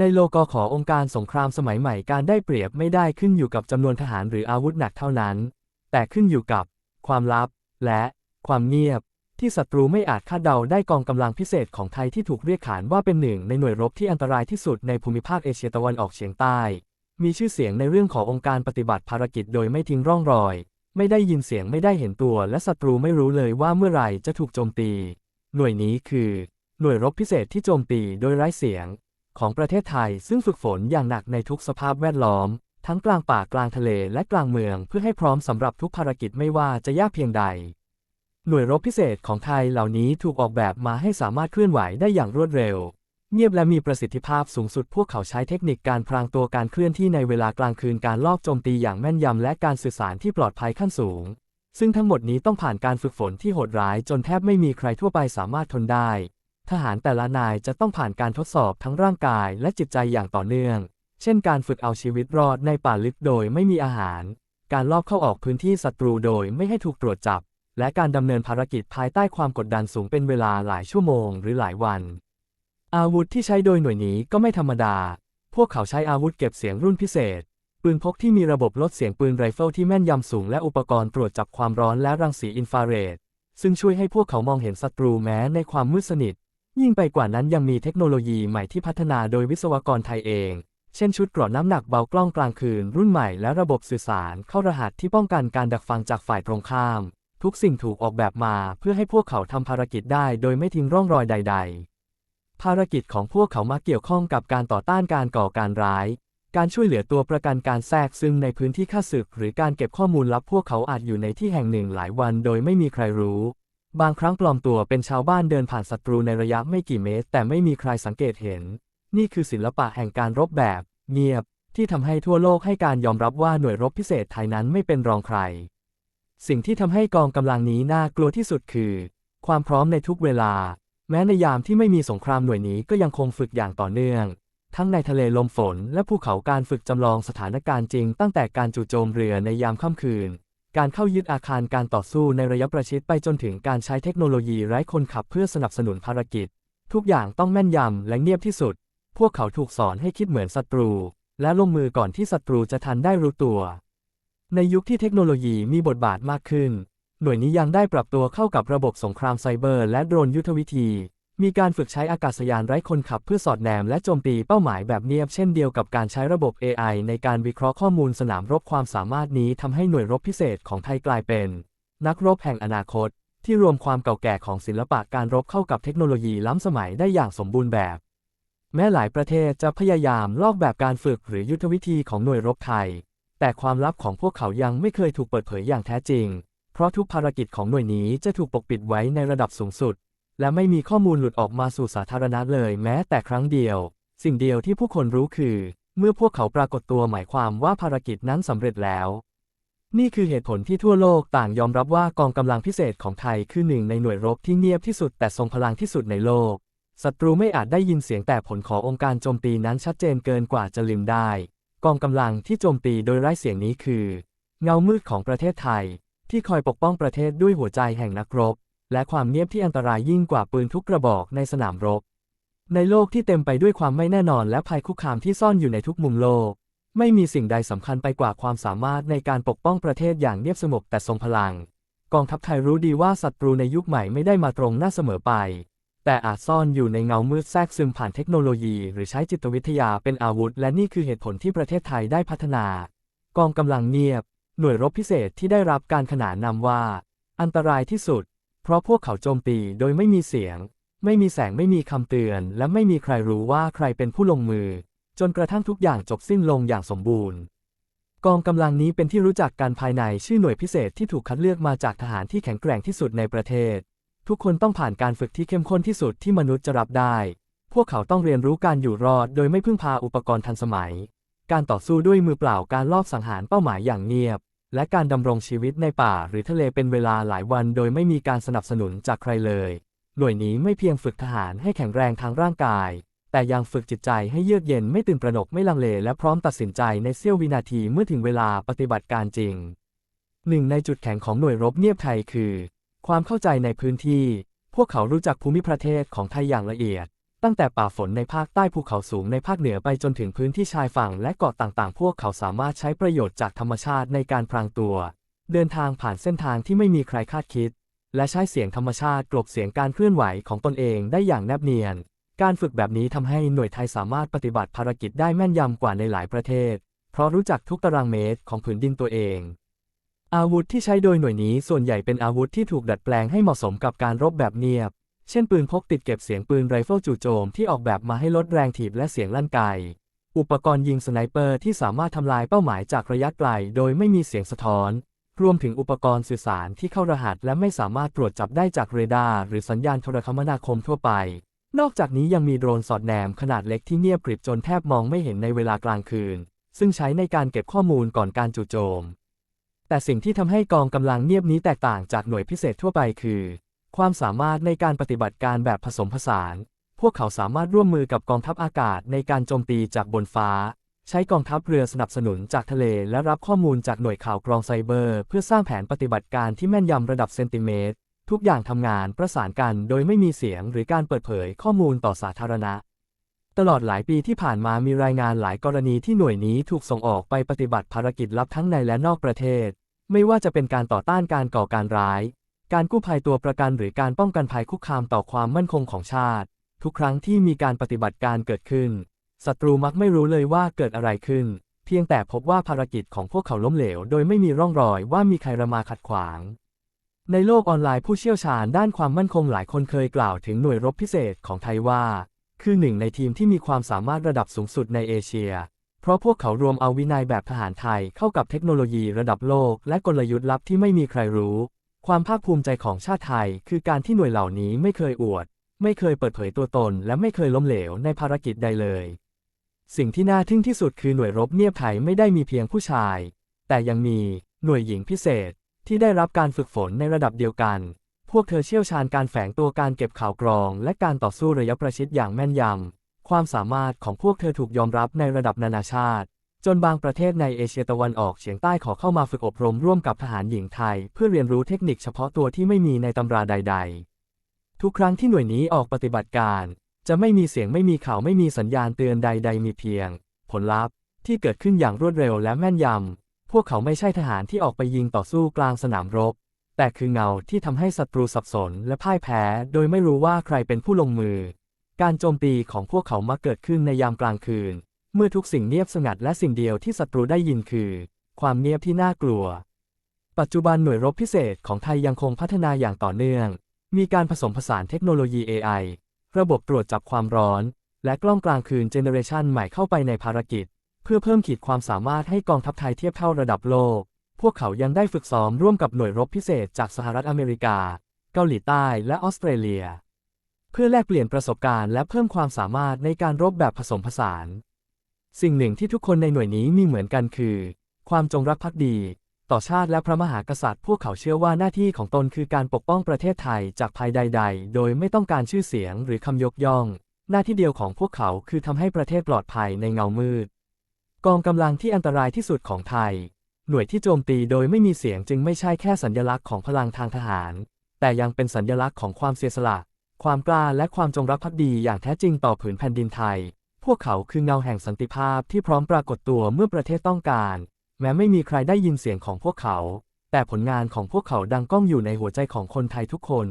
ในโลกขอองค์การสงครามสมัยใหม่การได้เปรียบไม่ได้ขึ้นอยู่กับจำนวนทหารหรืออาวุธหนักเท่านั้น แต่ขึ้นอยู่กับ ความลับ และ ความเงียบ ที่ศัตรูไม่อาจคาดเดาได้กองกำลังพิเศษของไทยที่ถูกเรียกขานว่าเป็นหนึ่งในหน่วยรบที่อันตรายที่สุดในภูมิภาคเอเชียตะวันออกเฉียงใต้ มีชื่อเสียงในเรื่องขององค์การปฏิบัติภารกิจโดยไม่ทิ้งร่องรอย ไม่ได้ยินเสียงไม่ได้เห็นตัว และศัตรูไม่รู้เลยว่าเมื่อไหร่จะถูกโจมตี หน่วยนี้คือ หน่วยรบพิเศษที่โจมตีโดยไร้เสียง ของประเทศไทยซึ่งฝึกฝนอย่างหนักในทุกสภาพแวดล้อม ทั้งกลางป่ากลางทะเลและกลางเมืองเพื่อให้พร้อมสำหรับทุกภารกิจไม่ว่าจะยากเพียงใด หน่วยรบพิเศษของไทยเหล่านี้ถูกออกแบบมาให้สามารถเคลื่อนไหวได้อย่างรวดเร็ว เงียบและมีประสิทธิภาพสูงสุดพวกเขาใช้เทคนิคการพรางตัวการเคลื่อนที่ในเวลากลางคืนการลอบโจมตีอย่างแม่นยำและการสื่อสารที่ปลอดภัยขั้นสูงซึ่งทั้งหมดนี้ต้องผ่านการฝึกฝนที่โหดร้ายจนแทบไม่มีใครทั่วไปสามารถทนได้ ทหารแต่ละนายจะต้องผ่านการทดสอบทั้งร่างกายและจิตใจอย่างต่อเนื่อง เช่นการฝึกเอาชีวิตรอดในป่าลึกโดยไม่มีอาหาร การลอบเข้าออกพื้นที่ศัตรูโดยไม่ให้ถูกตรวจจับ และการดำเนินภารกิจภายใต้ความกดดันสูงเป็นเวลาหลายชั่วโมงหรือหลายวัน อาวุธที่ใช้โดยหน่วยนี้ก็ไม่ธรรมดา พวกเขาใช้อาวุธเก็บเสียงรุ่นพิเศษ ปืนพกที่มีระบบลดเสียงปืนไรเฟิลที่แม่นยำสูงและอุปกรณ์ตรวจจับความร้อนและรังสีอินฟราเรดซึ่งช่วยให้พวกเขามองเห็นศัตรูแม้ในความมืดสนิท ยิ่งไปกว่านั้นยังมีเทคโนโลยีใหม่ที่พัฒนาโดยวิศวกรไทยเอง เช่นชุดเกราะน้ำหนักเบากล้องกลางคืนรุ่นใหม่และระบบสื่อสารเข้ารหัสที่ป้องกันการดักฟังจากฝ่ายตรงข้าม ทุกสิ่งถูกออกแบบมาเพื่อให้พวกเขาทำภารกิจได้โดยไม่ทิ้งร่องรอยใด ๆ ภารกิจของพวกเขามาเกี่ยวข้องกับการต่อต้านการก่อการร้าย การช่วยเหลือตัวประกันการแทรกซึ่งในพื้นที่ข้าศึก หรือการเก็บข้อมูลลับพวกเขาอาจอยู่ในที่แห่งหนึ่งหลายวันโดยไม่มีใครรู้ บางครั้งปลอมตัวเป็นชาวบ้านเดินผ่านศัตรูในระยะไม่กี่เมตร แต่ไม่มีใครสังเกตเห็น นี่คือศิลปะแห่งการรบแบบ เงียบ ที่ทำให้ทั่วโลกให้การยอมรับว่าหน่วยรบพิเศษไทยนั้นไม่เป็นรองใคร สิ่งที่ทำให้กองกำลังนี้น่ากลัวที่สุดคือ ความพร้อมในทุกเวลา แม้ในยามที่ไม่มีสงครามหน่วยนี้ก็ยังคงฝึกอย่างต่อเนื่อง ทั้งในทะเลลมฝน และภูเขาการฝึกจำลองสถานการณ์จริง ตั้งแต่การจู่โจมเรือในยามค่ำคืน การเข้ายึดอาคารการต่อสู้ในระยะประชิดไปจนถึงการใช้เทคโนโลยีไร้คนขับเพื่อสนับสนุนภารกิจ ทุกอย่างต้องแม่นยำและเงียบที่สุด พวกเขาถูกสอนให้คิดเหมือนศัตรู และลงมือก่อนที่ศัตรูจะทันได้รู้ตัว ในยุคที่เทคโนโลยีมีบทบาทมากขึ้น หน่วยนี้ยังได้ปรับตัวเข้ากับระบบสงครามไซเบอร์และโดรนยุทธวิธี มีการฝึกใช้อากาศยานไร้คนขับเพื่อสอดแนมและโจมตีเป้าหมายแบบเนียบเช่นเดียวกับการใช้ระบบ AI ในการวิเคราะห์ข้อมูลสนามรบความสามารถนี้ทำให้หน่วยรบพิเศษของไทยกลายเป็น นักรบแห่งอนาคต ที่รวมความเก่าแก่ของศิลปะการรบเข้ากับเทคโนโลยีล้ำสมัยได้อย่างสมบูรณ์แบบ แม้หลายประเทศจะพยายามลอกแบบการฝึกหรือยุทธวิธีของหน่วยรบไทย แต่ความลับของพวกเขายังไม่เคยถูกเปิดเผยอย่างแท้จริง เพราะทุกภารกิจของหน่วยนี้จะถูกปกปิดไว้ในระดับสูงสุด และไม่มีข้อมูลหลุดออกมาสู่สาธารณะเลยแม้แต่ครั้งเดียว สิ่งเดียวที่ผู้คนรู้คือ เมื่อพวกเขาปรากฏตัวหมายความว่าภารกิจนั้นสำเร็จแล้ว นี่คือเหตุผลที่ทั่วโลกต่างยอมรับว่ากองกำลังพิเศษของไทยคือหนึ่งในหน่วยรบที่เงียบที่สุดแต่ทรงพลังที่สุดในโลก ศัตรูไม่อาจได้ยินเสียงแต่ผลขององค์การโจมตีนั้นชัดเจนเกินกว่าจะลืมได้ กองกำลังที่โจมตีโดยไร้เสียงนี้คือ เงามืดของประเทศไทย ที่คอยปกป้องประเทศด้วยหัวใจแห่งนักรบ และความเงียบที่อันตรายยิ่งกว่าปืนทุกกระบอกในสนามรบ ในโลกที่เต็มไปด้วยความไม่แน่นอนและภัยคุกคามที่ซ่อนอยู่ในทุกมุมโลก ไม่มีสิ่งใดสำคัญไปกว่าความสามารถในการปกป้องประเทศอย่างเงียบสงบแต่ทรงพลัง กองทัพไทยรู้ดีว่าศัตรูในยุคใหม่ไม่ได้มาตรงหน้าเสมอไป แต่อาจซ่อนอยู่ในเงามืดแทรกซึมผ่านเทคโนโลยี หรือใช้จิตวิทยาเป็นอาวุธ และนี่คือเหตุผลที่ประเทศไทยได้พัฒนา กองกำลังเงียบ หน่วยรบพิเศษที่ได้รับการขนานนามว่า อันตรายที่สุด เพราะพวกเขาโจมตีโดยไม่มีเสียง ไม่มีแสงไม่มีคำเตือน และไม่มีใครรู้ว่าใครเป็นผู้ลงมือ จนกระทั่งทุกอย่างจบสิ้นลงอย่างสมบูรณ์ กองกำลังนี้เป็นที่รู้จักกันภายในชื่อหน่วยพิเศษที่ถูกคัดเลือกมาจากทหารที่แข็งแกร่งที่สุดในประเทศ ทุกคนต้องผ่านการฝึกที่เข้มข้นที่สุดที่มนุษย์จะรับได้ พวกเขาต้องเรียนรู้การอยู่รอด โดยไม่พึ่งพาอุปกรณ์ทันสมัย การต่อสู้ด้วยมือเปล่าการลอบสังหารเป้าหมายอย่างเงียบ และการดำรงชีวิตในป่าหรือทะเลเป็นเวลาหลายวันโดยไม่มีการสนับสนุนจากใครเลย หน่วยนี้ไม่เพียงฝึกทหารให้แข็งแรงทางร่างกาย แต่ยังฝึกจิตใจให้เยือกเย็นไม่ตื่นตระหนกไม่ลังเลและพร้อมตัดสินใจในเสี้ยววินาทีเมื่อถึงเวลาปฏิบัติการจริง หนึ่งในจุดแข็งของหน่วยรบเงียบไทยคือ ความเข้าใจในพื้นที่ พวกเขารู้จักภูมิประเทศของไทยอย่างละเอียด ตั้งแต่ป่าฝนในภาคใต้ภูเขาสูงในภาคเหนือไปจนถึงพื้นที่ชายฝั่งและเกาะต่างๆ พวกเขาสามารถใช้ประโยชน์จากธรรมชาติในการพรางตัว เดินทางผ่านเส้นทางที่ไม่มีใครคาดคิด และใช้เสียงธรรมชาติกลบเสียงการเคลื่อนไหวของตนเองได้อย่างแนบเนียน การฝึกแบบนี้ทำให้หน่วยไทยสามารถปฏิบัติภารกิจได้แม่นยำกว่าในหลายประเทศ เพราะรู้จักทุกตารางเมตรของผืนดินตัวเองอาวุธที่ใช้โดยหน่วยนี้ส่วนใหญ่เป็นอาวุธที่ถูกดัดแปลงให้เหมาะสมกับการรบแบบเงียบ เช่นปืนพกติดเก็บเสียงปืนไรเฟิลจู่โจมที่ออกแบบมาให้ลดแรงถีบและเสียงลั่นไก อุปกรณ์ยิงสไนเปอร์ที่สามารถทำลายเป้าหมายจากระยะไกลโดยไม่มีเสียงสะท้อน รวมถึงอุปกรณ์สื่อสารที่เข้ารหัส และไม่สามารถตรวจจับได้จากเรดาร์หรือสัญญาณโทรคมนาคมทั่วไป นอกจากนี้ยังมีโดรนสอดแนมขนาดเล็กที่เงียบกริบจนแทบมองไม่เห็นในเวลากลางคืน ซึ่งใช้ในการเก็บข้อมูลก่อนการจู่โจม แต่สิ่งที่ทำให้กองกำลังเงียบนี้แตกต่างจากหน่วยพิเศษทั่วไปคือ ความสามารถในการปฏิบัติการแบบผสมผสาน พวกเขาสามารถร่วมมือกับกองทัพอากาศในการโจมตีจากบนฟ้า ใช้กองทัพเรือสนับสนุนจากทะเลและรับข้อมูลจากหน่วยข่าวกรองไซเบอร์ เพื่อสร้างแผนปฏิบัติการที่แม่นยำระดับเซนติเมตร ทุกอย่างทำงานประสานกันโดยไม่มีเสียงหรือการเปิดเผยข้อมูลต่อสาธารณะ ตลอดหลายปีที่ผ่านมามีรายงานหลายกรณีที่หน่วยนี้ถูกส่งออกไปปฏิบัติภารกิจลับทั้งในและนอกประเทศ ไม่ว่าจะเป็นการต่อต้านการก่อการร้าย การกู้ภัยตัวประกันหรือการป้องกันภัยคุกคามต่อความมั่นคงของชาติ ทุกครั้งที่มีการปฏิบัติการเกิดขึ้นศัตรูมักไม่รู้เลยว่าเกิดอะไรขึ้น เพียงแต่พบว่าภารกิจของพวกเขาล้มเหลว โดยไม่มีร่องรอยว่ามีใครมาขัดขวาง ในโลกออนไลน์ผู้เชี่ยวชาญด้านความมั่นคงหลายคนเคยกล่าวถึงหน่วยรบพิเศษของไทยว่า คือหนึ่งในทีมที่มีความสามารถระดับสูงสุดในเอเชีย เพราะพวกเขารวมเอาวินัยแบบทหารไทยเข้ากับเทคโนโลยีระดับโลก และกลยุทธ์ลับที่ไม่มีใครรู้ ความภาคภูมิใจของชาติไทย คือการที่หน่วยเหล่านี้ไม่เคยอวด ไม่เคยเปิดเผยตัวตน และไม่เคยล้มเหลวในภารกิจใดเลย สิ่งที่น่าทึ่งที่สุดคือหน่วยรบเงียบไทยไม่ได้มีเพียงผู้ชาย แต่ยังมีหน่วยหญิงพิเศษที่ได้รับการฝึกฝนในระดับเดียวกัน พวกเธอเชี่ยวชาญการแฝงตัวการเก็บข่าวกรอง และการต่อสู้ระยะประชิดอย่างแม่นยำ ความสามารถของพวกเธอถูกยอมรับในระดับนานาชาติ จนบางประเทศในเอเชียตะวันออกเฉียงใต้ขอเข้ามาฝึกอบรมร่วมกับทหารหญิงไทย เพื่อเรียนรู้เทคนิคเฉพาะตัวที่ไม่มีในตำราใด ๆ ทุกครั้งที่หน่วยนี้ออกปฏิบัติการ จะไม่มีเสียงไม่มีข่าวไม่มีสัญญาณเตือนใด ๆ มีเพียง ผลลัพธ์ที่เกิดขึ้นอย่างรวดเร็วและแม่นยำ พวกเขาไม่ใช่ทหารที่ออกไปยิงต่อสู้กลางสนามรบ แต่คือเงาที่ทำให้ศัตรูสับสนและพ่ายแพ้ โดยไม่รู้ว่าใครเป็นผู้ลงมือ การโจมตีของพวกเขามักเกิดขึ้นในยามกลางคืน เมื่อทุกสิ่งเงียบสงัดและสิ่งเดียวที่ศัตรูได้ยินคือ ความเงียบที่น่ากลัว ปัจจุบันหน่วยรบพิเศษของไทยยังคงพัฒนาอย่างต่อเนื่อง มีการผสมผสานเทคโนโลยี AI ระบบตรวจจับความร้อน และกล้องกลางคืนเจเนเรชันใหม่เข้าไปในภารกิจ เพื่อเพิ่มขีดความสามารถให้กองทัพไทยเทียบเท่าระดับโลก พวกเขายังได้ฝึกซ้อมร่วมกับหน่วยรบพิเศษจากสหรัฐอเมริกา เกาหลีใต้และออสเตรเลีย เพื่อแลกเปลี่ยนประสบการณ์และเพิ่มความสามารถในการรบแบบผสมผสาน สิ่งหนึ่งที่ทุกคนในหน่วยนี้มีเหมือนกันคือ ความจงรักภักดี ต่อชาติและพระมหากษัตริย์ พวกเขาเชื่อว่าหน้าที่ของตนคือการปกป้องประเทศไทยจากภัยใด ๆ โดยไม่ต้องการชื่อเสียงหรือคำยกย่อง หน้าที่เดียวของพวกเขาคือทำให้ประเทศปลอดภัยในเงามืด กองกำลังที่อันตรายที่สุดของไทย หน่วยที่โจมตีโดยไม่มีเสียงจึงไม่ใช่แค่สัญญลักษณ์ของพลังทางทหาร แต่ยังเป็นสัญญลักษณ์ของความเสียสละ ความกล้าและความจงรักภักดีอย่างแท้จริงต่อผืนแผ่นดินไทย พวกเขาคือเงาแห่งสันติภาพที่พร้อมปรากฏตัวเมื่อประเทศต้องการ แม้ไม่มีใครได้ยินเสียงของพวกเขา แต่ผลงานของพวกเขาดังก้องอยู่ในหัวใจของคนไทยทุกคน